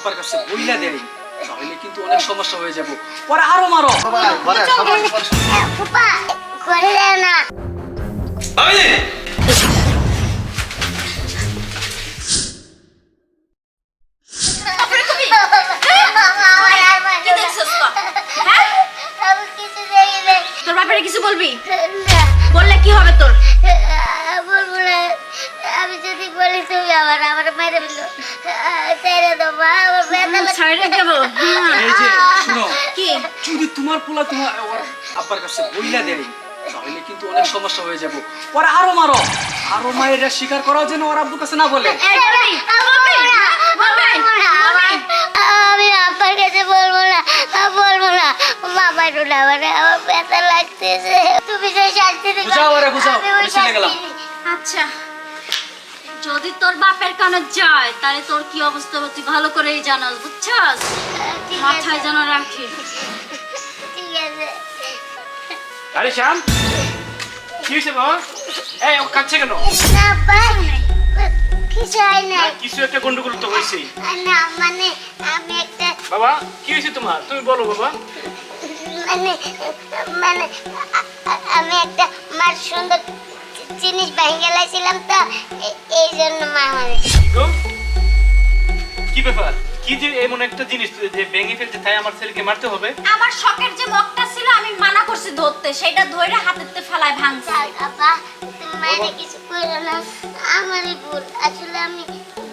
আব্বার কাছে বইলা দেয় তাহলে কিন্তু অনেক সমস্যা হয়ে যাব পরে আরও মারো করে না? হ্যাঁ? তোর ব্যাপারে কিছু বলবি বললে কি হবে তোর। বলি তুমি আবার আমার মেরে ফেলো ছেড়ে দাও মা আমার ব্যথা দেবো এই যে শুনো কি যদি তোমার পোলা তোমার ওর আব্বার কাছে বইলা দেয় তাহলে কিন্তু অনেক সমস্যা হয়ে যাব পরে আরও মারো আরও মায়েরা স্বীকার করাও যেন ওর আব্বুর কাছে না বলে আমি আব্বার কাছে বলব না বলব না বাবা রুনা মানে আমার ব্যথা লাগতেছে তুমি যে শান্তি বুঝাও ওরে, বুঝাও। চলে গেলাম। আচ্ছা যদি তোর বাপের কানে যায় তাহলে তোর কি অবস্থা হবে? তুই ভালো করেই জানাস বুঝছস? মাথায় যেন রাখিস। ঠিক আছে। আরে শ্যাম! কি হয়েছে বাবা এই ও কাঁদছে কেন? না ভাই কিছু হয় না, কিছু একটা গন্ডগোল তো হয়েছেই। না মানে আমি একটা বাবা কি হয়েছে তোমার? তুমি বলো বাবা। মানে মানে আমি একটা মার সুন্দর জিনিস ভেঙে গেলাইছিলাম তো এই জন্য মা আমাদের তো কি ব্যাপার? কি যে এমন একটা জিনিস যে ভেঙে ফেলছে তাই আমার ছেলেকে মারতে হবে? আমার শখের যে মগটা ছিল আমি মানা করছি ধরতে। সেটা ধরে হাতেতে ফেলায় ভাঙছে। আপা তুমি মায়ের কিছু করো না। আমারই ভুল। আসলে আমি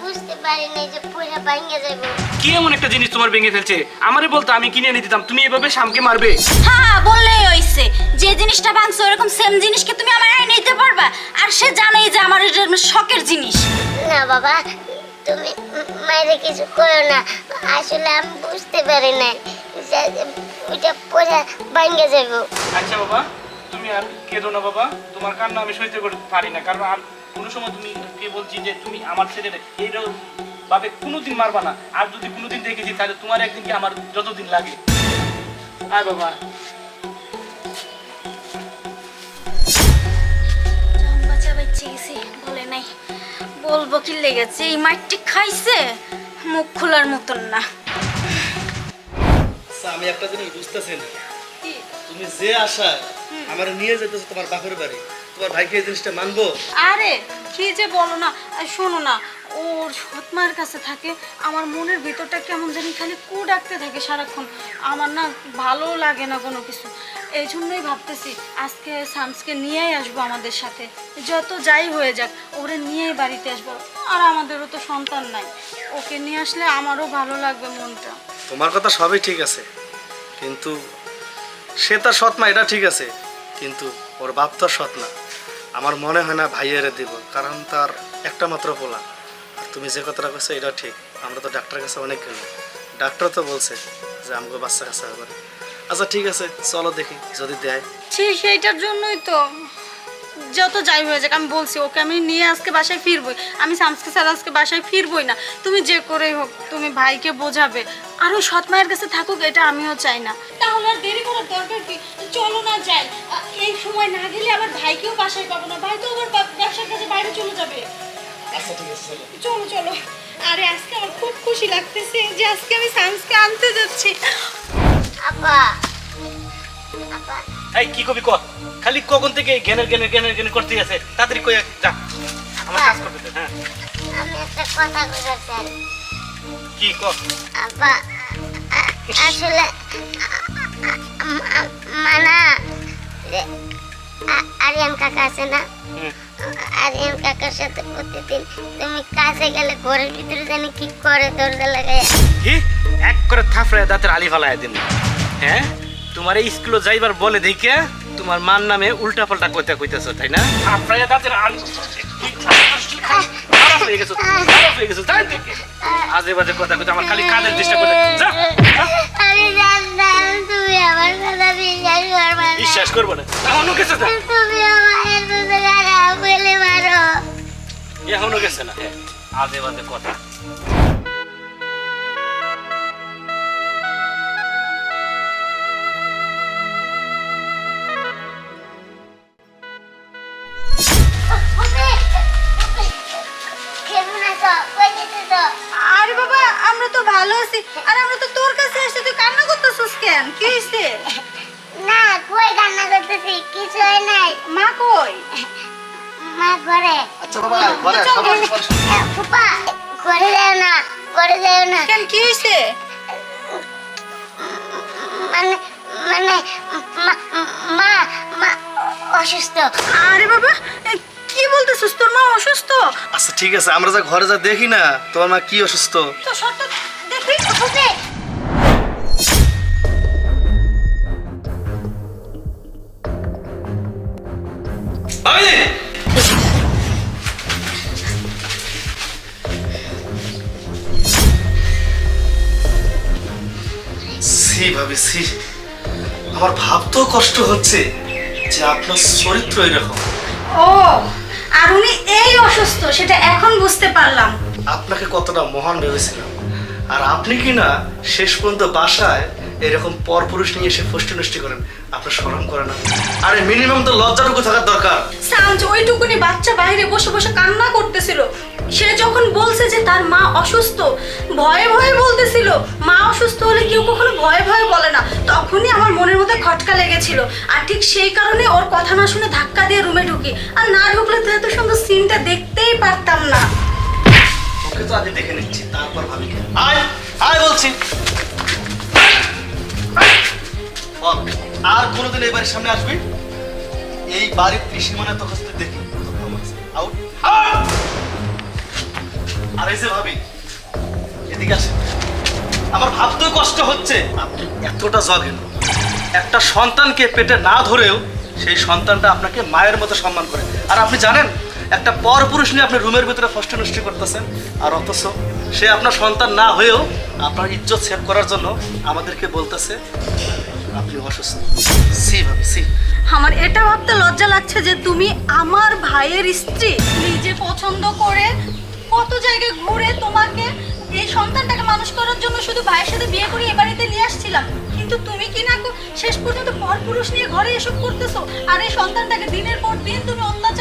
বুঝতে পারি পারিনি যে পুরা ভেঙে যাব কি এমন একটা জিনিস তোমার ভেঙে ফেলছে? আমারে বলতো আমি কিনে এনে দিতাম তুমি এভাবে শামকে মারবে। হ্যাঁ বললেই হইছে। জিনিসটা ভাঙছো এরকম সেম জিনিসকে তুমি আমার আয় নিতে পারবা? আর সে জানেই যে আমার এটা শখের জিনিস। না বাবা তুমি মায়ের কিছু করো না। আসলে আমি বুঝতে পারি যে ওইটা পুরা ভেঙে যাব আচ্ছা বাবা তুমি আর কেঁদো না বাবা। তোমার কান্না আমি সইতে করতে পারি না কারণ আর কোনো সময় তুমি কে বলছি যে তুমি আমার ছেলেটা এইটাও ভাবে কোনোদিন মারবা না। আর যদি কোনোদিন দেখেছি তাহলে তোমার একদিন কি আমার যতদিন লাগে। আর বাবা। বলব কি লেগেছে? এই মাইটটি খাইছে? মুখ খোলার মতন না। আচ্ছা, আমি একটা জিনিস বুঝতেছি না। তুমি যে আমার নিয়ে যেতেছো তোমার বাপের বাড়ি তোমার ভাইকে এই জিনিসটা মানবো? আরে কি যে বলো না শোনো না ওর সৎমার কাছে থাকে আমার মনের ভিতরটা কেমন জানি খালি কু ডাকতে থাকে সারাক্ষণ। আমার না ভালো লাগে না কোনো কিছু। এই জন্যই ভাবতেছি আজকে শামসকে নিয়েই আসব আমাদের সাথে। যত যাই হয়ে যাক, ওরে নিয়েই বাড়িতে আসব। আর আমাদেরও তো সন্তান নাই। ওকে নিয়ে আসলে আমারও ভালো লাগবে মনটা। তোমার কথা সবই ঠিক আছে। কিন্তু সে তার সৎ মা এটা ঠিক আছে। কিন্তু ওর বাপ তো সৎ না। আমার মনে হয় না ভাইয়েরে দিব, কারণ তার একটা মাত্র পোলা। আর তুমি যে কথাটা কইছো এটা ঠিক। আমরা তো ডাক্তারের কাছে অনেক গেলাম। ডাক্তার তো বলছে যে আমাকে বাচ্চা কাছে হবে আচ্ছা ঠিক আছে চলো দেখি যদি দেয়। ঠিক সেইটার জন্যই তো। যত যাই হয়ে যাক আমি বলছি ওকে আমি নিয়ে আজকে বাসায় ফিরবই। আমি শামসকে স্যার আজকে বাসায় ফিরবই না। তুমি যে করেই হোক তুমি ভাইকে বোঝাবে। আর ওই সৎ মায়ের কাছে থাকুক এটা আমিও চাই না। তাহলে আর দেরি করার দরকার কি? চলো না যাই। এই সময় না গেলে আবার ভাইকেও বাসায় পাবো না। ভাই তো আবার ব্যবসার কাছে বাইরে চলে যাবে। আচ্ছা ঠিক আছে চলো চলো। আরে আজকে আমার খুব খুশি লাগতেছে যে আজকে আমি শামসকে আনতে যাচ্ছি। আপা। আপা। এই কি কবি কর খালি কখন থেকে এই জ্ঞানের জ্ঞানের জ্ঞানের করতে আছে? তাড়াতাড়ি কই যা। আমার কাজ করতে দে, হ্যাঁ। আমি একটা কথা বলতে চাই। কি আপা আসলে মানা আরিয়ান কাকা আছে না। আরিয়ান কাকার সাথে প্রতিদিন তুমি কাছে গেলে ঘরের ভিতরে জানি কি করে দরজা লাগাই কি? এক করে দাঁতের আলি ফালায় দিন হ্যাঁ? তোমার এই স্কুলে যাইবার বলে দেখে তোমার মান নামে উল্টা পাল্টা কইতে কইতেছো তাই না? দাঁতের খারাপ হয়ে গেছো খারাপ হয়ে গেছো দেখে। আজে বাজে কথা কইতে আমার খালি কানের চেষ্টা করতে যা? আমি জানতাম তুমি আমার কথা বিশ্বাস করবে না। বিশ্বাস করব না? এখনও গেছে না? তুমি আমার দুধে খারাপ বলে মারো। এখনও গেছে না? হ্যাঁ আজে বাজে কথা। আর আমরা তো তোর কাছে এসে তুই কান্না করতেছিস কেন? কি হয়েছে না কই কান্না করতেছি? কিছু হয় নাই। মা কই? মা ঘরে। আচ্ছা বাবা ঘরে সবাই ফুপা করে যাও না করে যাও না। কেন কি হয়েছে মানে মানে মা- মা অসুস্থ। আরে বাবা কি বলতেছিস? তোর মা অসুস্থ? আচ্ছা ঠিক আছে আমরা যা ঘরে যা দেখি না তোমার মা কি অসুস্থ? তো শর্ত সি আমার ভাবতেও কষ্ট হচ্ছে যে আপনার চরিত্র এরকম। ও আর উনি এই অসুস্থ সেটা এখন বুঝতে পারলাম। আপনাকে কতটা মহান ভেবেছিলাম। আর আপনি কি না শেষ পর্যন্ত বাসায় এরকম পরপুরুষ নিয়ে এসে ফষ্টি করেন, আপনার স্মরণ করে না। আরে মিনিমাম তো লজ্জাটুকু থাকার দরকার। সাউন্ড, ওইটুকুনি বাচ্চা বাইরে বসে বসে কান্না করতেছিল। সে যখন বলছে যে তার মা অসুস্থ, ভয়ে ভয়ে বলতেছিল, মা অসুস্থ হলে কেউ কখনো ভয়ে ভয়ে বলে না। তখনই আমার মনের মধ্যে খটকা লেগেছিল। আর ঠিক সেই কারণে ওর কথা না শুনে ধাক্কা দিয়ে রুমে ঢুকি। আর না ঢুকলে তো এত সুন্দর সিনটা দেখতেই পারতাম না। ওকে তো আগে দেখে নিচ্ছি তারপর ভাবি আয় আয় বলছি। বল, আর কোনোদিন এই বাড়ির সামনে আসবি? এই বাড়ির ত্রিসীমানা থেকে দেখি। আর এই যে ভাবি এদিকে আসে আমার ভাবতেও কষ্ট হচ্ছে। এতটা জগেন একটা সন্তানকে পেটে না ধরেও সেই সন্তানটা আপনাকে মায়ের মতো সম্মান করে। আর আপনি জানেন একটা পর পুরুষ নিয়ে আপনি রুমের ভিতরে ফষ্ট নষ্টি করতেছেন, আর অথচ সে আপনার সন্তান না হয়েও আপনার ইজ্জত সেভ করার জন্য আমাদেরকে বলতেছে, আপনি অসুস্থ। সি ভাবি, সি। আমার এটা ভাবতে লজ্জা লাগছে যে তুমি আমার ভাইয়ের স্ত্রী। নিজে পছন্দ করে কত জায়গায় ঘুরে তোমাকে এই সন্তানটাকে মানুষ করার জন্য শুধু ভাইয়ের সাথে বিয়ে করে এ বাড়িতে নিয়ে আসছিলাম। কিন্তু তুমি কি না শেষ পর্যন্ত পরপুরুষ নিয়ে ঘরে এসব করতেছো? আর এই সন্তানটাকে দিনের পর দিন তুমি অত্যাচার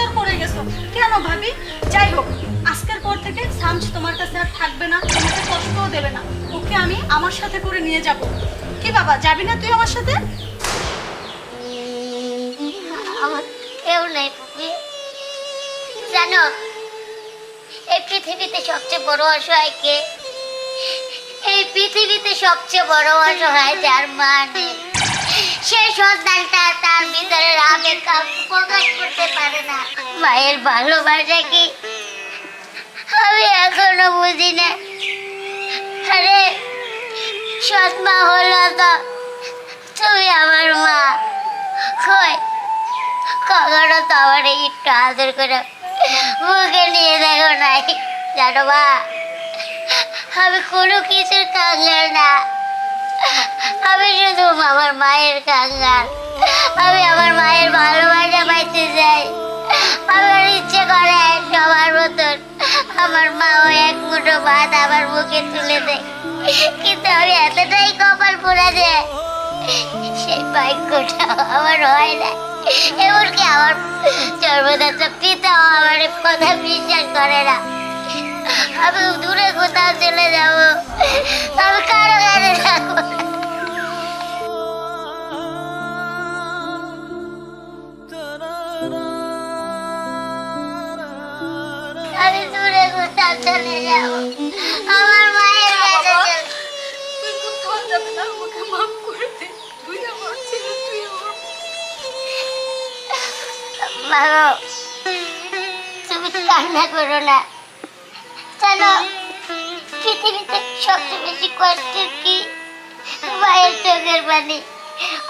থাকবে না, তোমাকে কষ্টও দেবে না। ওকে আমি আমার সাথে করে নিয়ে যাব। কি বাবা, যাবি না তুই আমার সাথে? আমার কেউ নেই পুপি জানো, এই পৃথিবীতে সবচেয়ে বড় অসহায় কে? এই পৃথিবীতে সবচেয়ে বড় অসহায় যার মা সেই সন্তানটা তার ভিতরে আবেগ প্রকাশ করতে পারে না। মায়ের ভালোবাসা কি আমি এখনও বুঝি না। আরে সৎ মা হলো তো তুমি আমার মা। কই? কখনো তো আমার একটু আদর করে মুখে নিয়ে দেখো নাই, জানো মা? আমি কোনো কিছুর কাঙ্গাল না। আমি শুধু আমার মায়ের কাঙ্গাল। আমি আমার মায়ের ভালোবাসা পাইতে চাই। আমার ইচ্ছে করে সবার মতন। আমার মা ওই এক মুঠো ভাত আমার মুখে তুলে দেয়। কিন্তু আমি এতটাই কপাল পোড়া যে সেই ভাগ্যটা আমার হয় না। এমনকি আমার জন্মদাতা পিতাও আমার কথা বিশ্বাস করে না। আমি দূরে কোথাও চলে যাব। আমি কারও কাছে থাকব চলে যাব আমার মায়ের কাছে চলে তুই কোথাও যাবি না আমাকে মাফ তুমি কান্না করো না জানো পৃথিবীতে সবচেয়ে বেশি কষ্টের কি মায়ের চোখের পানি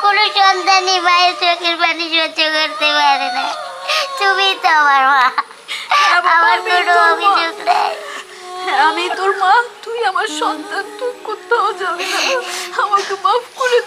কোনো সন্তানই মায়ের চোখের পানি সহ্য করতে পারে না তুমি তো আমার মা। আমি তোর মা। তুই আমার সন্তান তুই কোথাও যাবি না। আমাকে মাফ করে